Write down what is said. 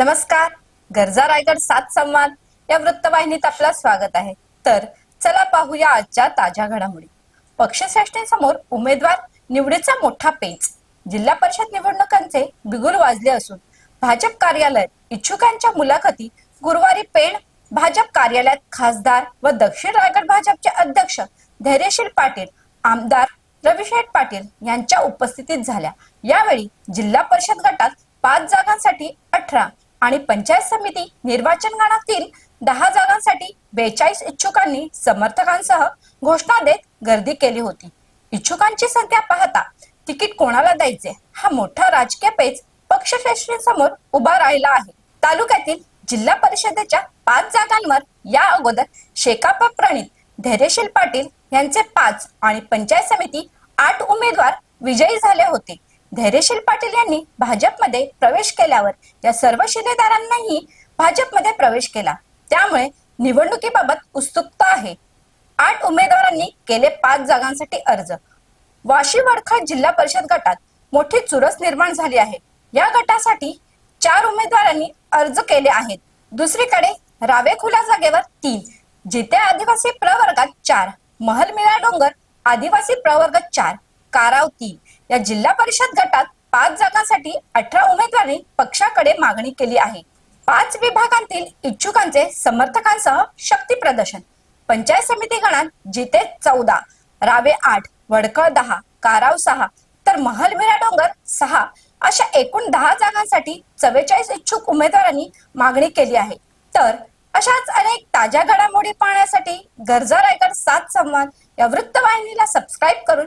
नमस्कार. गरजा रायगड सात संवाद. या वृत्तवाहिनीत आपलं स्वागत आहे. तर चला पाहूया आजच्या ताज्या घडामोडी. पक्षश्रेष्ठींसमोर उमेदवार निवडीचा मोठा पेच. जिल्हा परिषद निवडणुकांचे बिगुल वाजले असून भाजप कार्यालय इच्छुकांच्या मुलाखती गुरुवारी पेण भाजप कार्यालयात खासदार व दक्षिण रायगड भाजपचे अध्यक्ष धैर्यशील पाटील आमदार रविशेठ पाटील यांच्या उपस्थितीत झाल्या. यावेळी जिल्हा परिषद गटात पाच जागांसाठी अठरा आणि पंचायत समिती निर्वाचन गणातील दहा जागांसाठी बेचाळीस इच्छुकांनी समर्थकांसह घोषणा देत गर्दी केली होती. इच्छुकांची संख्या पाहता तिकीट कोणाला द्यायचे हा मोठा राजकीय पेच पक्षश्रेष्ठींसमोर उभा राहिला आहे. तालुक्यातील जिल्हा परिषदेच्या पाच जागांवर या अगोदर शेकाप प्रणित धैर्यशील पाटील यांचे पाच आणि पंचायत समिती आठ उमेदवार विजयी झाले होते. धैर्यशील पाटील यांनी भाजपमध्ये प्रवेश केल्यावर या सर्व शिलेदारांनाही भाजपमध्ये प्रवेश केला. त्यामुळे निवडणुकीबाबत उत्सुकता आहे. आठ उमेदवारांनी केले पाच जागांसाठी अर्ज. वाशी वडखळ जिल्हा परिषद गटात मोठी चुरस निर्माण झाली आहे. या गटासाठी चार उमेदवारांनी अर्ज केले आहेत. दुसरीकडे रावेखुला जागेवर तीन जिथे आदिवासी प्रवर्गात चार महल मिरा डोंगर आदिवासी प्रवर्ग चार कारावती या जिल्हा परिषद गटात पाच जागांसाठी अठरा उमेदवारांनी पक्षाकडे मागणी केली आहे. पाच विभागांतील इच्छुकांचे समर्थकांसह शक्ती प्रदर्शन. पंचायत समिती गणात जिते चौदा रावे आठ वडकळ दहा काराव सहा तर महलमिरा डोंगर सहा अशा एकूण दहा जागांसाठी चव्वेचाळीस इच्छुक उमेदवारांनी मागणी केली आहे. तर अशाच अनेक ताज्या घडामोडी पाहण्यासाठी गरजा रायगड सात संवाद या वृत्तवाहिनीला सबस्क्राईब करून